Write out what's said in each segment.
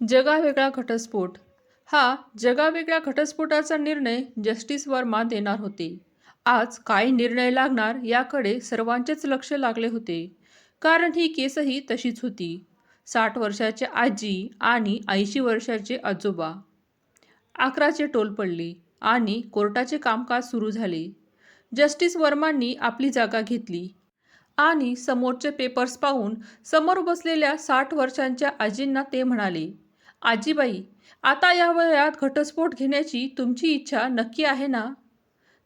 जगावेगळा घटस्फोट. हा जगावेगळ्या घटस्फोटाचा निर्णय जस्टिस वर्मा देणार होते. आज काय निर्णय लागणार याकडे सर्वांचेच लक्ष लागले होते. कारण ही केसही तशीच होती. साठ वर्षाचे आजी आणि ऐंशी वर्षाचे आजोबा. अकराचे टोल पडले आणि कोर्टाचे कामकाज सुरू झाले. जस्टिस वर्मांनी आपली जागा घेतली. आणि समोरचे पेपर्स पाहून समोर बसलेल्या साठ वर्षांच्या आजींना ते म्हणाले आजीबाई आता या वयात घटस्फोट घेण्याची तुमची इच्छा नक्की आहे ना?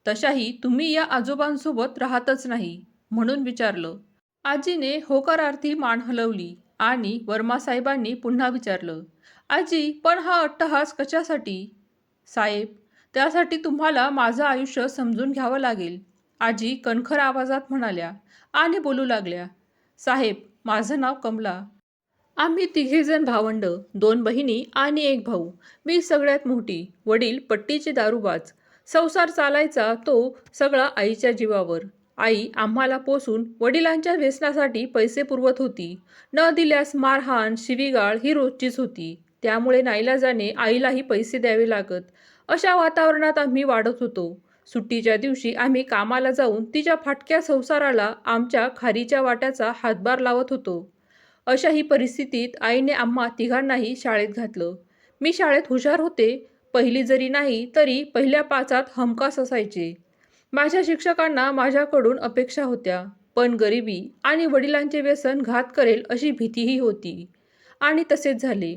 तशाही तुम्ही या आजोबांसोबत राहतच नाही म्हणून विचारलं. आजीने होकारार्थी मान हलवली आणि वर्मा साहेबांनी पुन्हा विचारलं आजी पण हा अट्टहास कशासाठी? साहेब त्यासाठी तुम्हाला माझं आयुष्य समजून घ्यावं लागेल आजी कणखर आवाजात म्हणाल्या आणि बोलू लागल्या. साहेब माझं नाव कमला. आम्ही तिघेजण भावंड दोन बहिणी आणि एक भाऊ. मी सगळ्यात मोठी वडील पट्टीचे दारूबाज. संसार चालायचा तो सगळा आईच्या जीवावर. आई आम्हाला पोसून वडिलांच्या व्यसनासाठी पैसे पुरवत होती. न दिल्यास मारहाण शिवीगाळ ही रोजचीच होती. त्यामुळे नाईलाजाने आईलाही पैसे द्यावे लागत. अशा वातावरणात आम्ही वाढत होतो. सुट्टीच्या दिवशी आम्ही कामाला जाऊन तिच्या फाटक्या संसाराला आमच्या खारीच्या वाट्याचा हातभार लावत होतो. अशाही परिस्थितीत आईने आम्हा तिघांनाही शाळेत घातलं. मी शाळेत हुशार होते. पहिली जरी नाही तरी पहिल्या पाचात हमखास असायचे. माझ्या शिक्षकांना माझ्याकडून अपेक्षा होत्या. पण गरिबी आणि वडिलांचे व्यसन घात करेल अशी भीतीही होती. आणि तसेच झाले.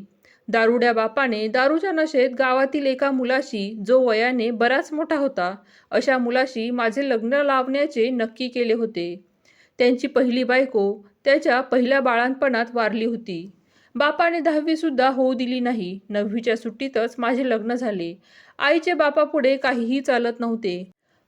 दारुड्या बापाने दारूच्या नशेत गावातील एका मुलाशी जो वयाने बराच मोठा होता अशा मुलाशी माझे लग्न लावण्याचे नक्की केले होते. त्यांची पहिली बायको त्याच्या पहिल्या बाळांपणात वारली होती. बापाने दहावीसुद्धा होऊ दिली नाही. नववीच्या सुट्टीतच माझे लग्न झाले. आईचे बापापुढे काहीही चालत नव्हते.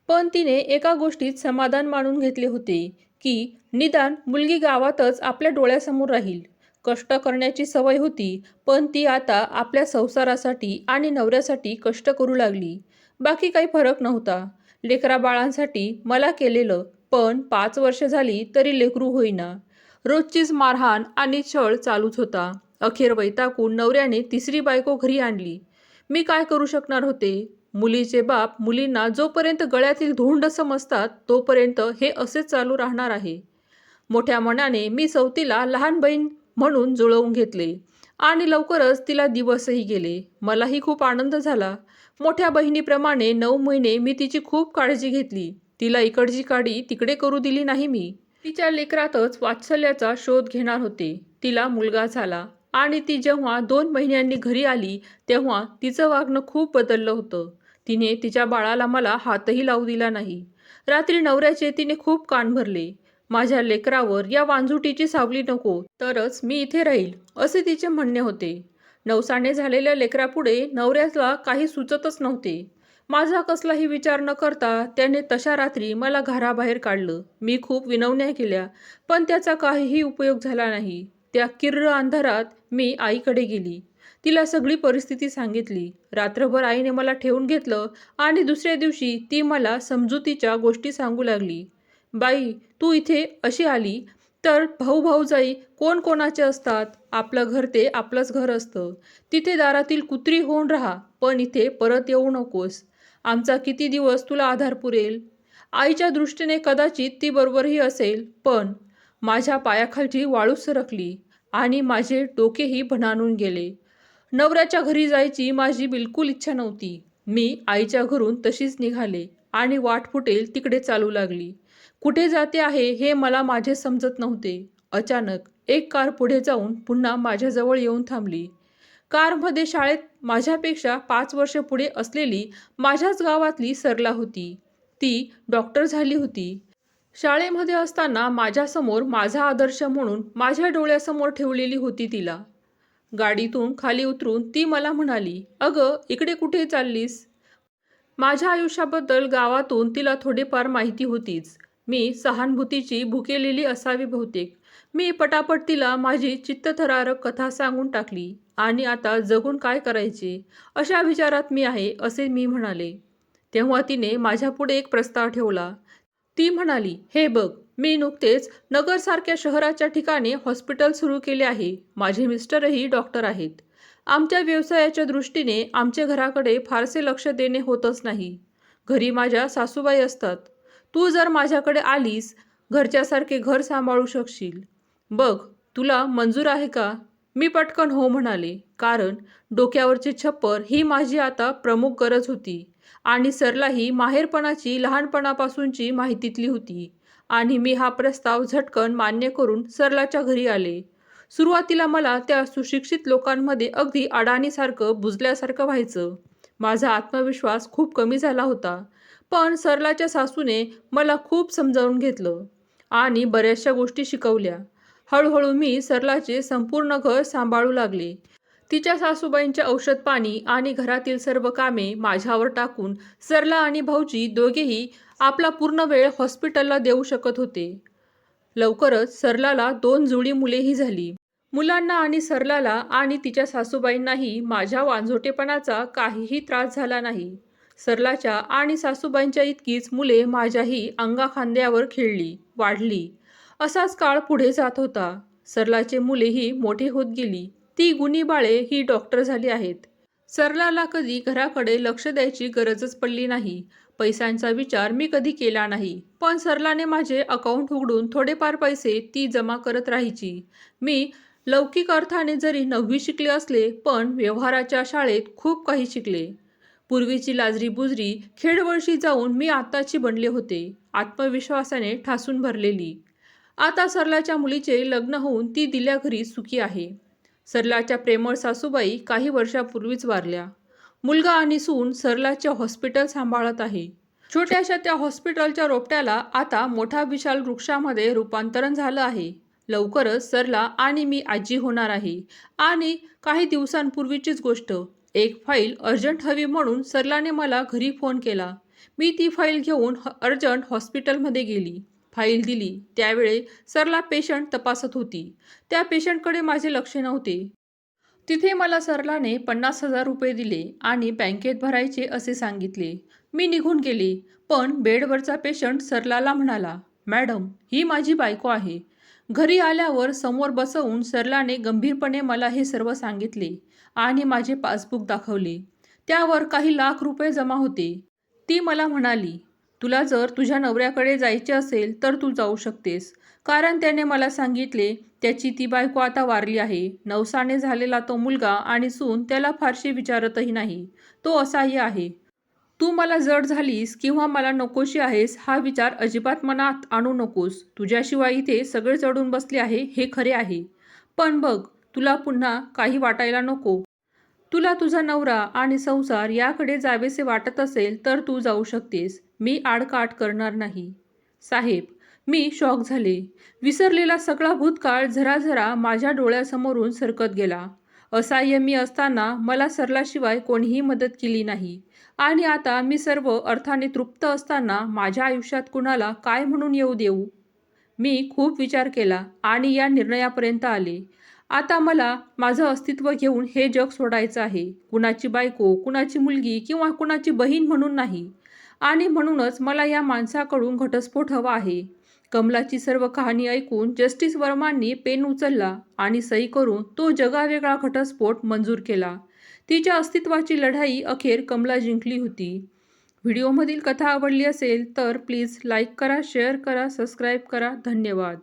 पण तिने एका गोष्टीत समाधान मानून घेतले होते की निदान मुलगी गावातच आपल्या डोळ्यासमोर राहील. कष्ट करण्याची सवय होती पण ती आता आपल्या संसारासाठी आणि नवऱ्यासाठी कष्ट करू लागली. बाकी काही फरक नव्हता. लेकरा बाळांसाठी मला केलेलं पण पाच वर्ष झाली तरी लेकरू होईना. रोजचीच मारहाण आणि छळ चालूच होता. अखेर वैताकून नवऱ्याने तिसरी बायको घरी आणली. मी काय करू शकणार होते? मुलीचे बाप मुलींना जोपर्यंत गळ्यातील धुंड समजतात तोपर्यंत हे असेच चालू राहणार आहे. मोठ्या मनाने मी सवतीला लहान बहीण म्हणून जुळवून घेतले. आणि लवकरच तिला दिवसही गेले. मलाही खूप आनंद झाला. मोठ्या बहिणीप्रमाणे नऊ महिने मी तिची खूप काळजी घेतली. तिला इकडची काडी तिकडे करू दिली नाही मी. तिच्या लेकरातच वात्सल्याचा शोध घेणार होते. तिला मुलगा झाला आणि ती जेव्हा दोन महिन्यांनी घरी आली तेव्हा तिचं वागणं खूप बदललं होतं. तिने तिच्या बाळाला मला हातही लावू दिला नाही. रात्री नवऱ्याचे तिने खूप कान भरले. माझ्या लेकरावर या वांजुटीची सावली नको तरच मी इथे राहील असे तिचे म्हणणे होते. नवसाने झालेल्या लेकरापुढे नवऱ्याला काही सुचतच नव्हते. माझा कसलाही विचार न करता त्याने तशा रात्री मला घराबाहेर काढलं. मी खूप विनवण्या केल्या पण त्याचा काहीही उपयोग झाला नाही. त्या किर्र अंधारात मी आईकडे गेली. तिला सगळी परिस्थिती सांगितली. रात्रभर आईने मला ठेवून घेतलं आणि दुसऱ्या दिवशी ती मला समजुतीच्या गोष्टी सांगू लागली. बाई तू इथे अशी आली तर भाऊ भाऊजाई कोण कोणाचे असतात? आपलं घर ते आपलंच घर असतं. तिथे दारातील कुत्री होऊन राहा पण इथे परत येऊ नकोस. आमचा किती दिवस तुला आधार पुरेल? आईच्या दृष्टीने कदाचित ती बरोबरही असेल पण माझ्या पायाखालची वाळू सरकली आणि माझे डोकेही भणाणून गेले. नवऱ्याच्या घरी जायची माझी बिलकुल इच्छा नव्हती. मी आईच्या घरून तशीच निघाले आणि वाट फुटेल तिकडे चालू लागली. कुठे जाते आहे हे मला माझे समजत नव्हते. अचानक एक कार पुढे जाऊन पुन्हा माझ्याजवळ येऊन थांबली. कारमध्ये शाळेत माझ्यापेक्षा पाच वर्ष पुढे असलेली माझ्याच गावातली सरला होती. ती डॉक्टर झाली होती. शाळेमध्ये असताना माझ्यासमोर माझा आदर्श म्हणून माझ्या डोळ्यासमोर ठेवलेली होती तिला. गाडीतून खाली उतरून ती मला म्हणाली अगं इकडे कुठे चाललीस? माझ्या आयुष्याबद्दल गावातून तिला थोडीफार माहिती होतीच. मी सहानुभूतीची भुकेलेली असावी बहुतेक. मी पटापट तिला माझी चित्तथरारक कथा सांगून टाकली. आणि आता जगून काय करायचे? अशा विचारात मी आहे असे मी म्हणाले. तेव्हा तिने माझ्यापुढे एक प्रस्ताव ठेवला. ती म्हणाली हे बघ मी नुकतेच नगरसारख्या शहराच्या ठिकाणी हॉस्पिटल सुरू केले आहे. माझे मिस्टरही डॉक्टर आहेत. आमच्या व्यवसायाच्या दृष्टीने आमच्या घराकडे फारसे लक्ष देणे होतच नाही. घरी माझ्या सासूबाई असतात. तू जर माझ्याकडे आलीस घरच्यासारखे घर सांभाळू शकशील. बघ तुला मंजूर आहे का? मी पटकन हो म्हणाले कारण डोक्यावरचे छप्पर ही माझी आता प्रमुख गरज होती आणि सरलाही माहेरपणाची लहानपणापासूनची माहितीतली होती आणि मी हा प्रस्ताव झटकन मान्य करून सरलाच्या घरी आले. सुरुवातीला मला त्या सुशिक्षित लोकांमध्ये अगदी अडाणीसारखं बुजल्यासारखं व्हायचं. माझा आत्मविश्वास खूप कमी झाला होता पण सरलाच्या सासूने मला खूप समजावून घेतलं आणि बऱ्याचशा गोष्टी शिकवल्या. हळूहळू मी सरलाचे संपूर्ण घर सांभाळू लागले. तिच्या सासूबाईंचे औषध पाणी आणि घरातील सर्व कामे माझ्यावर टाकून सरला आणि भाऊजी दोघेही आपला पूर्ण वेळ हॉस्पिटलला देऊ शकत होते. लवकरच सरलाला दोन जुळी मुलेही झाली. मुलांना आणि सरलाला आणि तिच्या सासूबाईंनाही माझ्या वांझोटेपणाचा काहीही त्रास झाला नाही. सरलाच्या आणि सासूबाईंच्या इतकीच मुले माझ्याही अंगाखांद्यावर खेळली वाढली. असाच काळ पुढे जात होता. सरलाचे मुलेही मोठी होत गेली. ती गुणी बाळे ही डॉक्टर झाली आहेत. सरलाला कधी घराकडे लक्ष द्यायची गरजच पडली नाही. पैशांचा विचार मी कधी केला नाही. पण सरलाने माझे अकाउंट उघडून थोडेफार पैसे ती जमा करत राहायची. मी लौकिक अर्थाने जरी नववी शिकले असले पण व्यवहाराच्या शाळेत खूप काही शिकले. पूर्वीची लाजरी बुजरी खेडवळशी जाऊन मी आत्ताची बनले होते. आत्मविश्वासाने ठासून भरलेली. आता सरलाच्या मुलीचे लग्न होऊन ती दिल्या घरी सुखी आहे. सरलाच्या प्रेमळ सासूबाई काही वर्षापूर्वीच वारल्या. मुलगा आणि सून सरलाचे हॉस्पिटल सांभाळत आहे. छोट्याशा त्या हॉस्पिटलच्या रोपट्याला आता मोठा विशाल वृक्षामध्ये रूपांतरण झालं आहे. लवकरच सरला आणि मी आजी होणार आहे. आणि काही दिवसांपूर्वीचीच गोष्ट. एक फाईल अर्जंट हवी म्हणून सरलाने मला घरी फोन केला. मी ती फाईल घेऊन ह- अर्जंट हॉस्पिटलमध्ये गेली. फाईल दिली. त्यावेळे सरला पेशंट तपासत होती. त्या पेशंटकडे माझे लक्ष नव्हते. तिथे मला सरलाने पन्नास हजार रुपये दिले आणि बँकेत भरायचे असे सांगितले. मी निघून गेले. पण बेडवरचा पेशंट सरलाला म्हणाला मॅडम ही माझी बायको आहे. घरी आल्यावर समोर बसवून सरलाने गंभीरपणे मला हे सर्व सांगितले आणि माझे पासबुक दाखवले. त्यावर काही लाख रुपये जमा होते. ती मला म्हणाली तुला जर तुझ्या नवऱ्याकडे जायचे असेल तर तू जाऊ शकतेस. कारण त्याने मला सांगितले त्याची ती बायको आता वारली आहे. नवसाने झालेला तो मुलगा आणि सून त्याला फारशी विचारतही नाही. तो असाही आहे. तू मला जड झालीस किंवा मला नकोशी आहेस हा विचार अजिबात मनात आणू नकोस. तुझ्याशिवाय इथे सगळे चढून बसले आहे हे खरे आहे. पण बघ तुला पुन्हा काही वाटायला नको. तुला तुझा नवरा आणि संसार याकडे जावेसे वाटत असेल तर तू जाऊ शकतेस. मी आडकाठ करणार नाही. साहेब मी शॉक झाले. विसरलेला सगळा भूतकाळ झराझरा माझ्या डोळ्यासमोरून सरकत गेला. असाह्य मी असताना मला सरलाशिवाय कोणीही मदत केली नाही. आणि आता मी सर्व अर्थाने तृप्त असताना माझ्या आयुष्यात कुणाला काय म्हणून येऊ देऊ? मी खूप विचार केला आणि या निर्णयापर्यंत आले. आता मला माझं अस्तित्व घेऊन हे जग सोडायचं आहे. कुणाची बायको कुणाची मुलगी किंवा कुणाची बहीण म्हणून नाही. आणि म्हणूनच मला या माणसाकडून घटस्फोट हवा आहे. कमलाची सर्व कहाणी ऐकून जस्टिस वर्मांनी पेन उचलला आणि सही करून तो जगावेगळा घटस्फोट मंजूर केला. तिच्या अस्तित्वाची लढाई अखेर कमला जिंकली होती. व्हिडिओमधील कथा आवडली असेल तर प्लीज लाईक करा शेअर करा सबस्क्राईब करा. धन्यवाद.